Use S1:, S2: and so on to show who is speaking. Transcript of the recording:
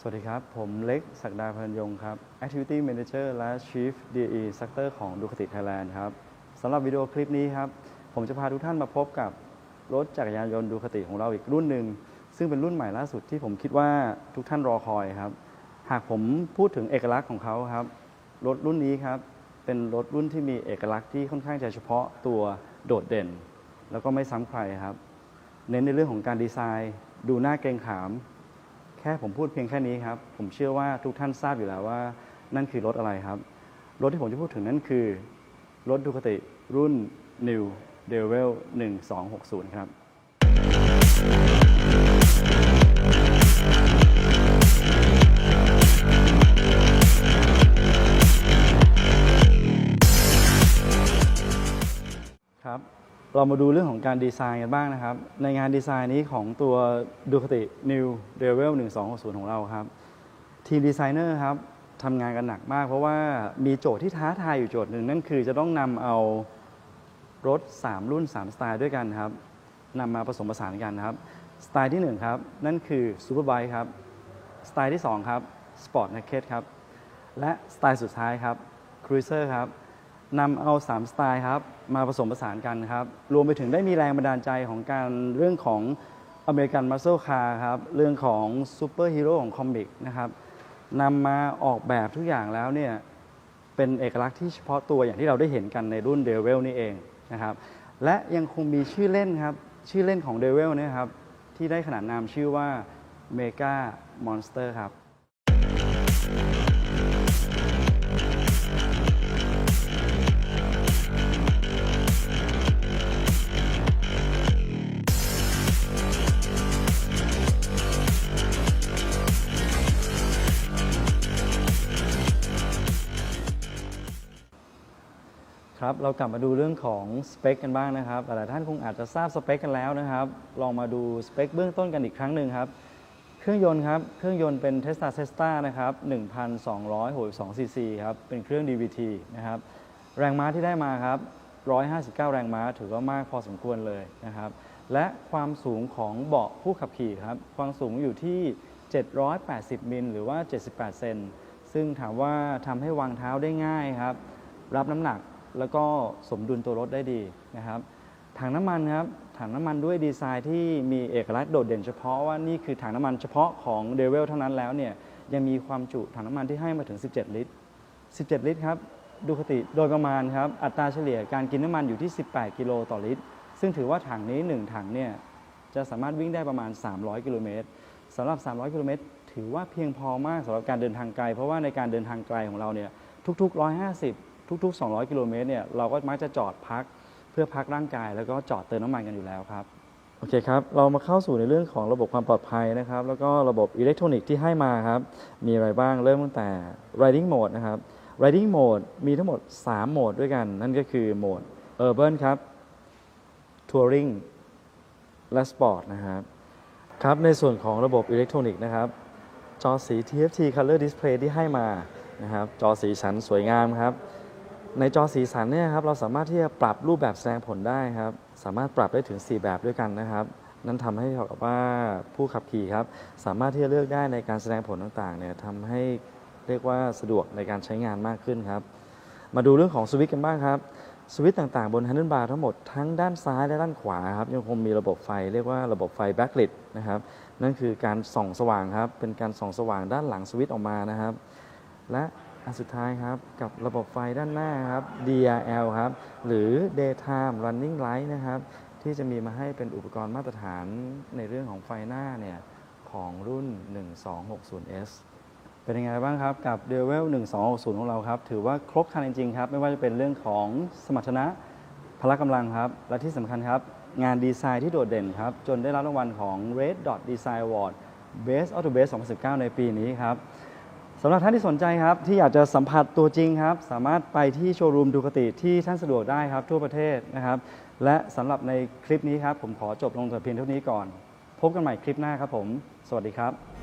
S1: สวัสดีครับ ผมเล็กศักดาพันยงครับ Activity Manager และ Chief DE Sector ของ Ducati Thailand ครับสำหรับวิดีโอคลิปนี้ครับ ผมจะพาทุกท่านมาพบกับรถจักรยานยนต์ดูคติของเราอีกรุ่นหนึ่ง ซึ่งเป็นรุ่นใหม่ล่าสุดที่ผมคิดว่าทุกท่านรอคอยครับ หากผมพูดถึงเอกลักษณ์ของเขาครับ รถรุ่นนี้ครับ เป็นรถรุ่นที่มีเอกลักษณ์ที่ค่อนข้างจะเฉพาะตัวโดดเด่น แล้วก็ไม่ซ้ำใครครับ เน้นในเรื่องของการดีไซน์ ดูหน้าเกรงขาม ค่ผมพูดเพียงแค่นี้ครับ ผมเชื่อว่าทุกท่านทราบอยู่แล้วว่า นั่นคือรถอะไรครับ รถที่ผมจะพูดถึงนั่นคือ รถดูคติรุ่น New Devil 1260 ครับ เรามาดูเรื่องของการดีไซน์กันบ้างนะครับ ในงานดีไซน์นี้ของตัวดูคติ New Devil 1260 ของเราครับ ทีมดีไซเนอร์ครับทำงานกันหนักมาก เพราะว่ามีโจทย์ที่ท้าทายอยู่โจทย์หนึ่งนั่นคือจะต้องนำเอารถ 3 รุ่น 3 สไตล์ด้วยกันครับนำมาผสมผสานกันครับ สไตล์ที่ 1 ครับ นั่นคือ Superbike ครับ สไตล์ที่ 2 ครับ Sport Naked ครับ และสไตล์สุดท้ายครับ Cruiser ครับ นำเอา 3 สไตล์ครับมาผสมผสานกันครับ รวมไปถึงได้มีแรงบันดาลใจของการเรื่องของอเมริกันมัส l ซ c คาร์ครับเรื่องของซูเปอร์ฮีโร่ของคอมิกนะครับนำมาออกแบบทุกอย่างแล้วเนี่ยเป็นเอกลักษณ์ที่เฉพาะตัวอย่างที่เราได้เห็นกันในรุ่นเดเวลนี่เองนะครับและยังคงมีชื่อเล่นครับ ชื่อเล่นของเดเวลนี่ยครับที่ได้ขนานนามชื่อว่า Mega Monster ครับ ครับเรากลับมาดูเรื่องของสเปคกันบ้างนะครับหลายท่านคงอาจจะทราบสเปคกันแล้วนะครับ ลองมาดูสเปคเบื้องต้นกันอีกครั้งหนึ่งครับ เครื่องยนต์ครับ เครื่องยนต์เป็น Tesla t e s t a นะครับ1,262ซีซีครับ เป็นเครื่อง DVT นะครับ แรงม้าที่ได้มาครับ 159 แรงม้าถือว่ามากพอสมควรเลยนะครับ และความสูงของเบาะผู้ขับขี่ครับ ความสูงอยู่ที่ 780 มิลหรือว่า 78 เซน ซึ่งถามว่าทำให้วางเท้าได้ง่ายครับ รับน้ำหนัก แล้วก็สมดุลตัวรถได้ดีนะครับถังน้ำมันครับถังน้ำมันด้วยดีไซน์ที่มีเอกลักษณ์โดดเด่นเฉพาะว่านี่คือถังน้ำมันเฉพาะของเดเวลเท่านั้นแล้วเนี่ยยังมีความจุถังน้ำมันที่ให้มาถึง 17 ลิตร 17 ลิตรครับดูคติโดยประมาณครับอัตราเฉลี่ยการกินน้ำมันอยู่ที่ 18 กิโลต่อลิตร ซึ่งถือว่าถังนี้ 1 ถังเนี่ยจะสามารถวิ่งได้ประมาณ 300 กิโลเมตรสำหรับ 300 กิโลเมตรถือว่าเพียงพอมากสำหรับการเดินทางไกล เพราะว่าในการเดินทางไกลของเราเนี่ยทุก ๆ 150 ทุก ๆ 200 กิโลเมตรเนี่ยเราก็มักจะจอดพักเพื่อพักร่างกาย แล้วก็จอดเติมน้ำมันกันอยู่แล้วครับโอเคครับ เรามาเข้าสู่ในเรื่องของระบบความปลอดภัยนะครับ แล้วก็ระบบอิเล็กทรอนิกส์ที่ให้มาครับ มีอะไรบ้างเริ่มตั้งแต่ riding mode นะครับ riding mode มีทั้งหมด 3 โหมดด้วยกัน นั่นก็คือโหมด urban ครับ touring และ sport นะครับ ครับในส่วนของระบบอิเล็กทรอนิกส์นะครับ จอสี TFT Color Display ที่ให้มานะครับ จอสีสันสวยงามครับ ในจอสีสันเนี่ยครับเราสามารถที่จะปรับรูปแบบแสดงผลได้ครับ สามารถปรับได้ถึง 4 แบบด้วยกันนะครับ นั่นทำให้เท่ากับว่าผู้ขับขี่ครับ สามารถที่จะเลือกได้ในการแสดงผลต่างๆเนี่ยทำให้เรียกว่าสะดวกในการใช้งานมากขึ้นครับ มาดูเรื่องของสวิตช์กันบ้างครับสวิตช์ต่างๆ บน handle bar ทั้งหมดทั้งด้านซ้ายและด้านขวาครับยังคงมีระบบไฟเรียกว่าระบบไฟ backlit นะครับนั่นคือการส่องสว่างครับเป็นการส่องสว่างด้านหลังสวิตช์ออกมานะครับ และ อันสุดท้ายครับกับระบบไฟด้านหน้าครับ DRL ครับ หรือ daytime running light นะครับ ที่จะมีมาให้เป็นอุปกรณ์มาตรฐานในเรื่องของไฟหน้าเนี่ยของรุ่น 1260S เป็นยังไงบ้างครับ กับ d e v e l 1260 ของเราครับ ถือว่าครบครันจริงๆครับ ไม่ว่าจะเป็นเรื่องของสมรรถนะพละกำลังครับ และที่สำคัญครับ งานดีไซน์ที่โดดเด่นครับ จนได้รับรางวัลของ Red Dot Design Award Best Auto Base 2019 ในปีนี้ครับ สำหรับท่านที่สนใจครับที่อยากจะสัมผัสตัวจริงครับ สามารถไปที่โชว์รูมดูคติที่ท่านสะดวกได้ครับทั่วประเทศนะครับ และสำหรับในคลิปนี้ครับผมขอจบลงแต่เพียงเท่านี้ก่อน พบกันใหม่คลิปหน้าครับผม สวัสดีครับ